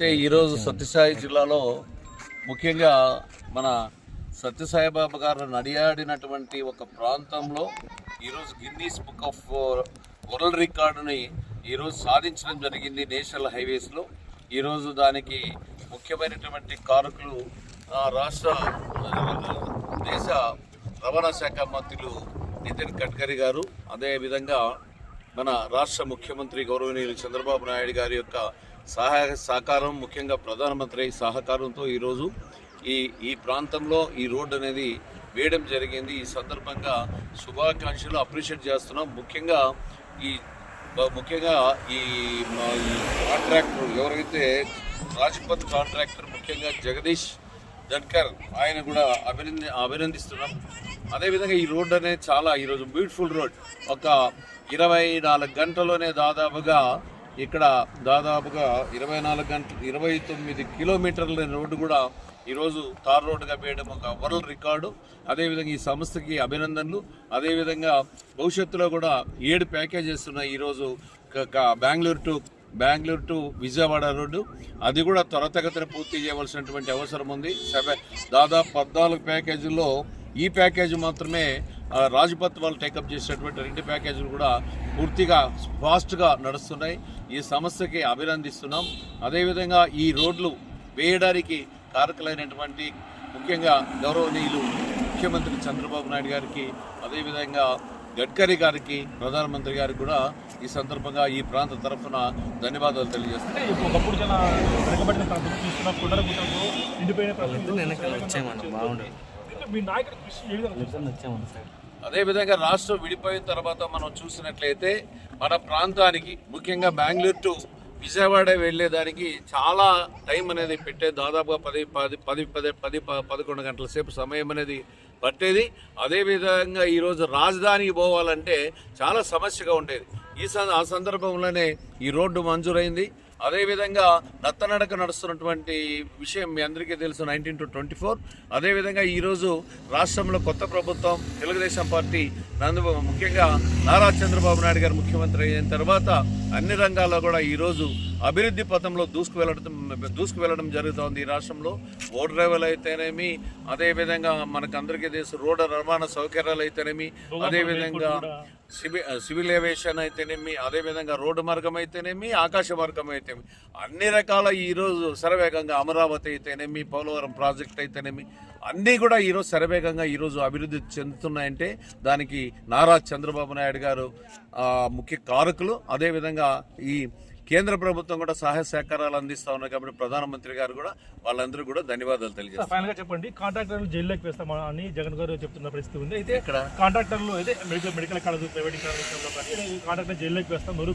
అయితే ఈరోజు సత్యసాయి జిల్లాలో ముఖ్యంగా మన సత్యసాయిబాబా గారు నడియాడినటువంటి ఒక ప్రాంతంలో ఈరోజు గిన్నీస్ బుక్ ఆఫ్ వరల్డ్ రికార్డుని ఈరోజు సాధించడం జరిగింది నేషనల్ హైవేస్లో. ఈరోజు దానికి ముఖ్యమైనటువంటి కారకులు రాష్ట్ర దేశ రవాణా శాఖ మంత్రులు నితిన్ గడ్కరీ గారు. అదేవిధంగా మన రాష్ట్ర ముఖ్యమంత్రి గౌరవనీయులు చంద్రబాబు నాయుడు గారి యొక్క సహాయ సహకారం ముఖ్యంగా ప్రధానమంత్రి సహకారంతో ఈరోజు ఈ ఈ ప్రాంతంలో ఈ రోడ్డు అనేది వేయడం జరిగింది. ఈ సందర్భంగా శుభాకాంక్షలు అప్రిషియేట్ చేస్తున్నాం. ముఖ్యంగా ఈ ముఖ్యంగా ఈ ఈ కాంట్రాక్టర్ ఎవరైతే రాజ్పథ్ కాంట్రాక్టర్ ముఖ్యంగా జగదీష్ జడ్కర్ ఆయన కూడా అభినంది అభినందిస్తున్నాం. అదేవిధంగా ఈ రోడ్ అనేది చాలా ఈరోజు బ్యూటిఫుల్ రోడ్ ఒక ఇరవై నాలుగు గంటలోనే దాదాపుగా ఇక్కడ దాదాపుగా ఇరవై నాలుగు గంటలు ఇరవై తొమ్మిది కిలోమీటర్ల రోడ్డు కూడా ఈరోజు తార్ రోడ్డుగా వేయడం ఒక వరల్డ్ రికార్డు. అదేవిధంగా ఈ సంస్థకి అభినందనలు. అదేవిధంగా భవిష్యత్తులో కూడా ఏడు ప్యాకేజెస్ ఉన్నాయి ఈరోజు Bengaluru to Bengaluru to Vijayawada road. అది కూడా త్వరతగతిన పూర్తి చేయవలసినటువంటి అవసరం ఉంది. సెవెన్ దాదాపు పద్నాలుగు ప్యాకేజీల్లో ఈ ప్యాకేజీ మాత్రమే రాజపత్ వాళ్ళు టేకప్ చేసినటువంటి రెండు ప్యాకేజీలు కూడా పూర్తిగా ఫాస్ట్గా నడుస్తున్నాయి. ఈ సమస్యకి అభినందిస్తున్నాం. అదేవిధంగా ఈ రోడ్లు వేయడానికి కారకులైనటువంటి ముఖ్యంగా గౌరవనీయులు ముఖ్యమంత్రి చంద్రబాబు నాయుడు గారికి అదేవిధంగా గడ్కరీ గారికి ప్రధానమంత్రి గారికి కూడా ఈ సందర్భంగా ఈ ప్రాంత తరఫున ధన్యవాదాలు తెలియజేస్తున్నాను. అదేవిధంగా రాష్ట్రం విడిపోయిన తర్వాత మనం చూసినట్లయితే మన ప్రాంతానికి ముఖ్యంగా బెంగళూరు టు విజయవాడ వెళ్ళేదానికి చాలా టైం అనేది పెట్టే దాదాపుగా పది పది పది పది పది ప- పదకొండు గంటల సేపు సమయం అనేది పట్టేది. అదేవిధంగా ఈరోజు రాజధానికి పోవాలంటే చాలా సమస్యగా ఉండేది. ఈ ఆ సందర్భంలోనే ఈ రోడ్డు మంజూరైంది. అదేవిధంగా నత్తనడక నడుస్తున్నటువంటి విషయం మీ అందరికీ తెలుసు నైన్టీన్ టు ట్వంటీ ఫోర్. అదేవిధంగా ఈరోజు రాష్ట్రంలో కొత్త ప్రభుత్వం తెలుగుదేశం పార్టీ నందు ముఖ్యంగా నారా చంద్రబాబు నాయుడు గారు ముఖ్యమంత్రి అయిన తర్వాత అన్ని రంగాల్లో కూడా ఈరోజు అభివృద్ధి పథంలో దూసుకు వెళ్ళడం దూసుకు వెళ్ళడం జరుగుతోంది ఈ రాష్ట్రంలో. ఓట్ డ్రైవర్లు అయితేనేమి అదేవిధంగా మనకు అందరికీ తెలుసు రోడ్డు రవాణా సౌకర్యాలు అయితేనేమి అదేవిధంగా సివిల్ సివిల్ ఏవియేషన్ అయితేనేమి అదేవిధంగా రోడ్డు మార్గం అయితేనేమి ఆకాశ మార్గం అయితేనేమి అన్ని రకాల ఈరోజు శరవేగంగా అమరావతి అయితేనేమి పోలవరం ప్రాజెక్ట్ అయితేనేమి అన్నీ కూడా ఈరోజు శరవేగంగా ఈరోజు అభివృద్ధి చెందుతున్నాయంటే దానికి నారా చంద్రబాబు నాయుడు గారు ఆ, ముఖ్య కారకులు. అదేవిధంగా ఈ కేంద్ర ప్రభుత్వం కూడా సహాయ సహకారాలు అందిస్తా ఉన్నారు కాబట్టి ప్రధానమంత్రి గారు కూడా వాళ్ళందరూ కూడా ధన్యవాదాలు తెలియజేస్తారు ఫైనల్గా చెప్పండి. కాంట్రాక్టర్లు జైల్లోకి వేస్తామా అని జగన్ గారు చెప్తున్న పరిస్థితి ఉంది. అయితే ఇక్కడ కాంట్రాక్టర్లు అయితే మెడికల్ మెడికల్ కాలేజ్ ప్రైవేట్ కాలేజ్లో కానీ కాంట్రాక్టర్ జైల్లోకి వేస్తాం మీరు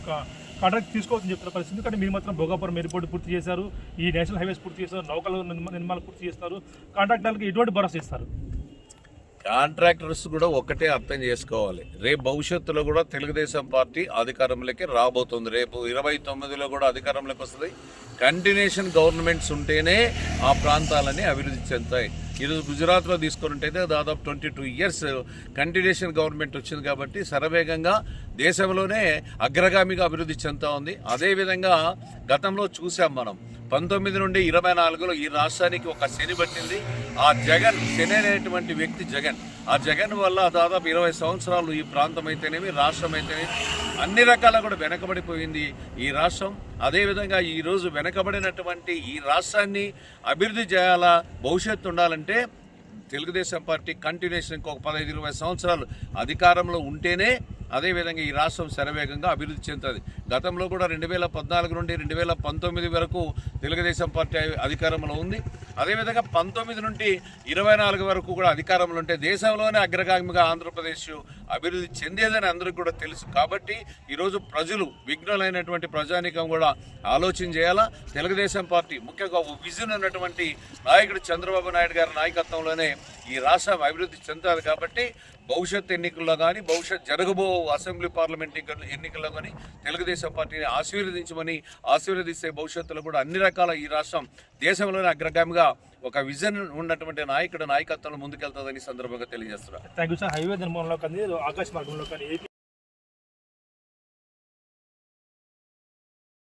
కాంట్రాక్ట్ తీసుకోవచ్చని చెప్తున్న పరిస్థితి కానీ మీరు మాత్రం భోగాపురం ఎయిర్పోర్ట్ పూర్తి చేశారు. ఈ నేషనల్ హైవేస్ పూర్తి చేశారు. నౌకలు నిర్మా- నిర్మాణాలు పూర్తి చేస్తారు. కాంట్రాక్టర్లకు ఎటువంటి భరోసా ఇస్తారు? కాంట్రాక్టర్స్ కూడా ఒక్కటే అర్థం చేసుకోవాలి. రేపు భవిష్యత్తులో కూడా తెలుగుదేశం పార్టీ అధికారంలోకి రాబోతుంది. రేపు ఇరవై తొమ్మిదిలో కూడా అధికారంలోకి వస్తుంది. కంటిన్యూషన్ గవర్నమెంట్స్ ఉంటేనే ఆ ప్రాంతాలని అభివృద్ధి చెందుతాయి. ఈరోజు గుజరాత్లో తీసుకున్నట్టయితే దాదాపు twenty two years continuation government వచ్చింది కాబట్టి శరవేగంగా దేశంలోనే అగ్రగామిగా అభివృద్ధి చెందుతా ఉంది. అదేవిధంగా గతంలో చూసాం మనం పంతొమ్మిది నుండి ఇరవై నాలుగులో ఈ రాష్ట్రానికి ఒక శని పట్టింది. ఆ జగన్ శని అనేటువంటి వ్యక్తి జగన్. ఆ జగన్ వల్ల దాదాపు ఇరవై సంవత్సరాలు ఈ ప్రాంతం అయితేనేమి రాష్ట్రం అయితేనేమి అన్ని రకాల కూడా వెనకబడిపోయింది ఈ రాష్ట్రం. అదేవిధంగా ఈరోజు వెనకబడినటువంటి ఈ రాష్ట్రాన్ని అభివృద్ధి చేయాలా భవిష్యత్తు ఉండాలంటే తెలుగుదేశం పార్టీ కంటిన్యూషన్ ఇంకొక పదహైదు ఇరవై సంవత్సరాలు అధికారంలో ఉంటేనే అదేవిధంగా ఈ రాష్ట్రం శరవేగంగా అభివృద్ధి చెందుతుంది. గతంలో కూడా రెండు వేల పద్నాలుగు నుండి రెండు వేల పంతొమ్మిది వరకు తెలుగుదేశం పార్టీ అధికారంలో ఉంది. అదేవిధంగా పంతొమ్మిది నుండి ఇరవై నాలుగు వరకు కూడా అధికారంలో ఉంటే దేశంలోనే అగ్రగామిగా ఆంధ్రప్రదేశ్ అభివృద్ధి చెందేదని అందరికీ కూడా తెలుసు. కాబట్టి ఈరోజు ప్రజలు విఘ్నులైనటువంటి ప్రజానీకం కూడా ఆలోచన చేయాలా? తెలుగుదేశం పార్టీ ముఖ్యంగా విజన్ ఉన్నటువంటి నాయకుడు చంద్రబాబు నాయుడు గారి నాయకత్వంలోనే ఈ రాష్ట్రం అభివృద్ధి చెందుతుంది కాబట్టి భవిష్యత్ ఎన్నికల్లో కానీ భవిష్యత్ జరగబో అసెంబ్లీ పార్లమెంట్ ఎన్నికల్లో- కానీ తెలుగుదేశం పార్టీని ఆశీర్వదించమని ఆశీర్వదిస్తే భవిష్యత్తులో కూడా అన్ని రకాల ఈ రాష్ట్రం దేశంలోనే అగ్రగామిగా ఒక విజన్ ఉన్నటువంటి నాయకుడు నాయకత్వంలో ముందుకెళ్తుందని సందర్భంగా తెలియజేస్తున్నారు థ్యాంక్ యూ హైవే నిర్మాణంలో కానీ ఆకాశ మార్గంలో కానీ